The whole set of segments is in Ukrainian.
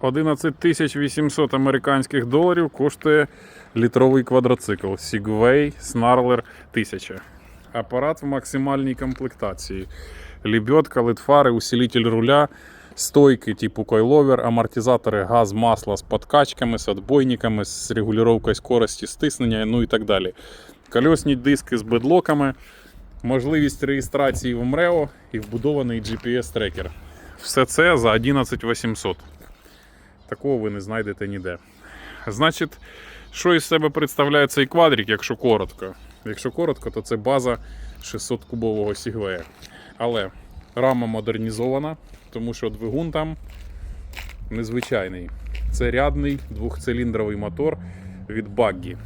11 800 американських доларів коштує літровий квадроцикл Segway Snarler 1000. Апарат в максимальній комплектації. Лебедка, литфари, усилитель руля, стойки типу койловер, амортизатори, газ, масло з подкачками, з отбойниками, з регулювання скорості стиснення, ну і так далі. Кольосні диски з бедлоками, можливість реєстрації в МРЕО і вбудований GPS-трекер. Все це за 11 800. Такого ви не знайдете ніде. Значить, що із себе представляє цей квадрик, якщо коротко? Якщо коротко, то це база 600-кубового Segway. Але рама модернізована, тому що двигун там незвичайний. Це рядний двохциліндровий мотор від Baggy.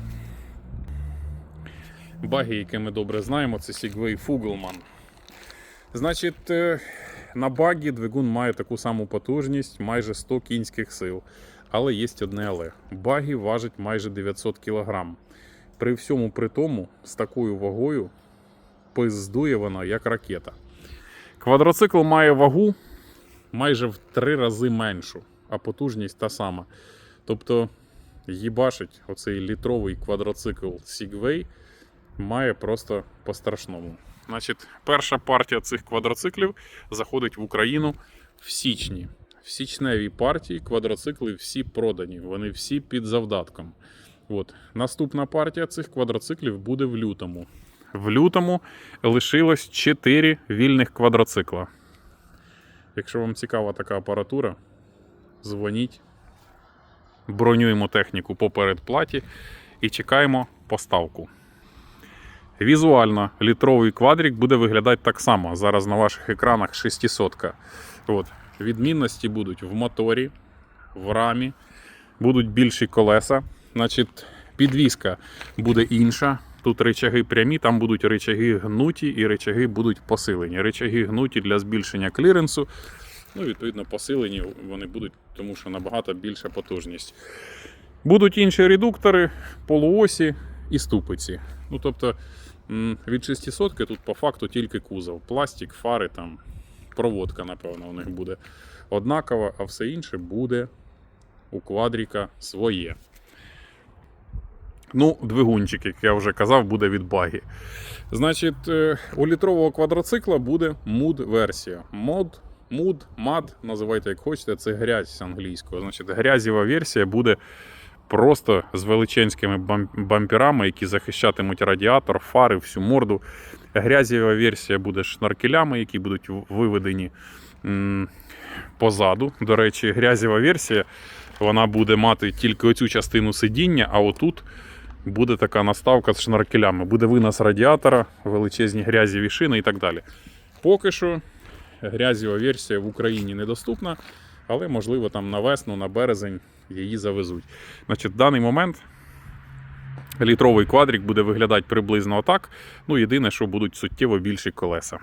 Багі, яке ми добре знаємо, це Segway Fugelman. Значить, е, на багі двигун має таку саму потужність, майже 100 кінських сил. Але є одне але. Багі важить майже 900 кг. При всьому при тому, з такою вагою пиздує вона як ракета. Квадроцикл має вагу майже в три рази меншу, а потужність та сама. Тобто, їбашить оцей літровий квадроцикл Segway має просто по-страшному. Значить, перша партія цих квадроциклів заходить в Україну в січні. В січневій партії квадроцикли всі продані, вони всі під завдатком. От. Наступна партія цих квадроциклів буде в лютому. В лютому лишилось 4 вільних квадроцикла. Якщо вам цікава така апаратура, дзвоніть, бронюємо техніку по передплаті і чекаємо поставку. Візуально літровий квадрик буде виглядати так само. Зараз на ваших екранах 600. От. Відмінності будуть в моторі, в рамі, будуть більші колеса. Значить, підвіска буде інша. Тут речаги прямі, там будуть речаги гнуті і речаги будуть посилені. Речаги гнуті для збільшення кліренсу. Ну, відповідно, посилені вони будуть, тому що набагато більша потужність. Будуть інші редуктори, полуосі і ступиці. Ну, тобто, від 600 тут по факту тільки кузов. Пластик, фари, там, проводка, напевно, у них буде однакова, а все інше буде у квадріка своє. Ну, двигунчик, як я вже казав, буде від багі. Значить, е, у літрового квадроцикла буде муд-версія. Мод, муд, мад, називайте як хочете, це грязь з англійського. Значить, грязєва версія буде просто з величенськими бамперами, які захищатимуть радіатор, фари, всю морду. Грязєва версія буде шнаркелями, які будуть виведені позаду. До речі, грязєва версія вона буде мати тільки оцю частину сидіння, а отут буде така наставка з шнаркелями. Буде винос радіатора, величезні грязєві шини і так далі. Поки що грязєва версія в Україні недоступна, але можливо там на весну, на березень її завезуть. Значить, в даний момент літровий квадрик буде виглядати приблизно отак. Ну, єдине, що будуть суттєво більші колеса.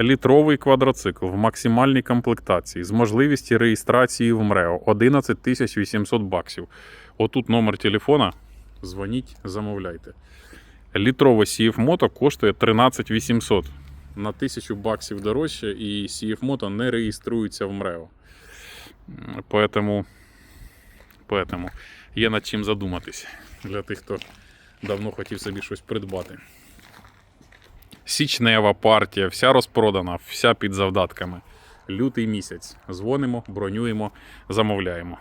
Літровий квадроцикл в максимальній комплектації з можливістю реєстрації в МРЕО 11 800 баксів. Отут номер телефона. Дзвоніть, замовляйте. Літрове CF Moto коштує 13 800. На 1000 баксів дорожче, і CF Moto не реєструється в МРЕО. Поэтому, поэтому є над чим задуматись для тих, хто давно хотів собі щось придбати. Січнева партія, вся розпродана, вся під завдатками. Лютий місяць. Дзвонимо, бронюємо, замовляємо.